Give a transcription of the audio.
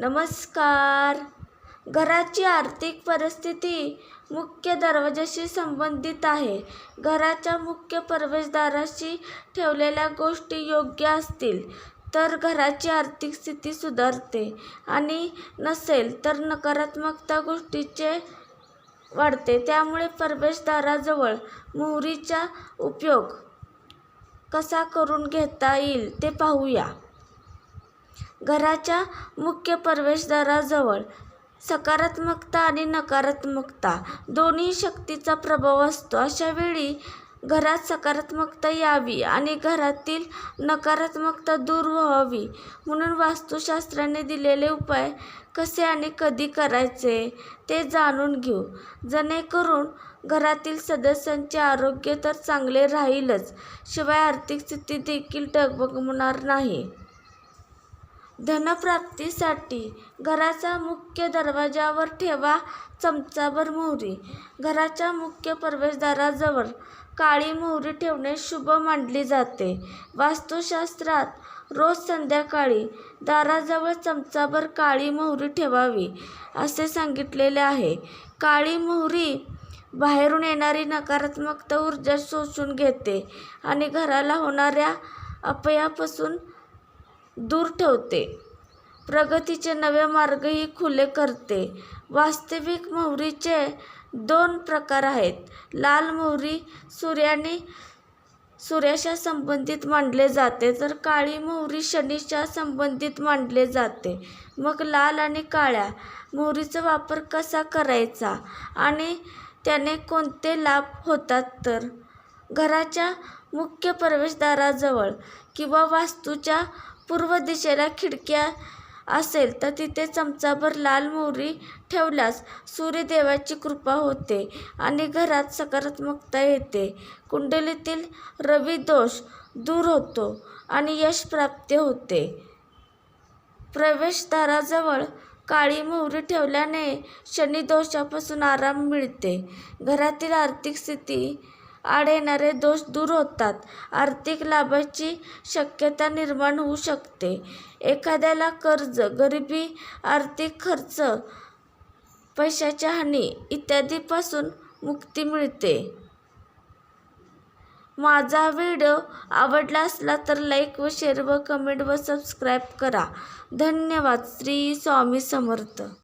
नमस्कार. घराची आर्थिक परिस्थिती मुख्य दरवाजाशी संबंधित आहे. घराच्या मुख्य प्रवेशद्वाराशी ठेवलेल्या गोष्टी योग्य असतील तर घराची आर्थिक स्थिती सुधारते आणि नसेल तर नकारात्मकता गोष्टीचे वाढते. त्यामुळे प्रवेशद्वाराजवळ मोहरीचा उपयोग कसा करून घेता येईल ते पाहूया. घराच्या मुख्य प्रवेशद्वाराजवळ सकारात्मकता आणि नकारात्मकता. दोन्ही शक्तीचा प्रभाव असतो. अशा वेळी घरात सकारात्मकता यावी आणि घरातील नकारात्मकता दूर व्हावी म्हणून वास्तुशास्त्राने दिलेले उपाय कसे आणि कधी करायचे ते जाणून घेऊ. जेणेकरून घरातील सदस्यांचे आरोग्य तर चांगले राहीलच शिवाय आर्थिक स्थिती देखील डगमगणार नाही. धनप्राप्तीसाठी घराचा मुख्य दरवाजावर ठेवा चमचाभर मोहरी. घराच्या मुख्य प्रवेशद्वाराजवळ काळी मोहरी ठेवणे शुभ मानली जाते. वास्तुशास्त्रात रोज संध्याकाळी दाराजवळ चमचाभर काळी मोहरी ठेवावी असे सांगितलेले आहे. काळी मोहरी बाहेरून येणारी नकारात्मकता ऊर्जा शोषून घेते आणि घराला होणाऱ्या अपयापासून दूर ठेवते. प्रगतीचे नवे मार्गही खुले करते. वास्तविक मोहरीचे दोन प्रकार आहेत. लाल मोहरी सूर्याने सूर्याशा संबंधित मांडले जाते तर काळी मोहरी शनीच्या संबंधित मांडले जाते. मग लाल आणि काळ्या मोहरीचा वापर कसा करायचा आणि त्याने कोणते लाभ होतात तर? घराच्या मुख्य प्रवेशद्वाराजवळ किंवा वास्तूच्या पूर्व दिशेला खिडक्या असेल तर तिथे चमचाभर लाल मोहरी ठेवल्यास सूर्यदेवाची कृपा होते आणि घरात सकारात्मकता येते. कुंडलीतील रवी दोष दूर होतो आणि यश प्राप्त होते. प्रवेशद्वाराजवळ काळी मोहरी ठेवल्याने शनिदोषापासून आराम मिळते. घरातील आर्थिक स्थिती आड येणारे दोष दूर होतात. आर्थिक लाभाची शक्यता निर्माण होऊ शकते. एखाद्याला कर्ज गरिबी आर्थिक खर्च पैशाच्या हानी इत्यादीपासून मुक्ती मिळते. माझा व्हिडिओ आवडला असला तर लाईक व शेअर व कमेंट व सबस्क्राईब करा. धन्यवाद. श्री स्वामी समर्थ.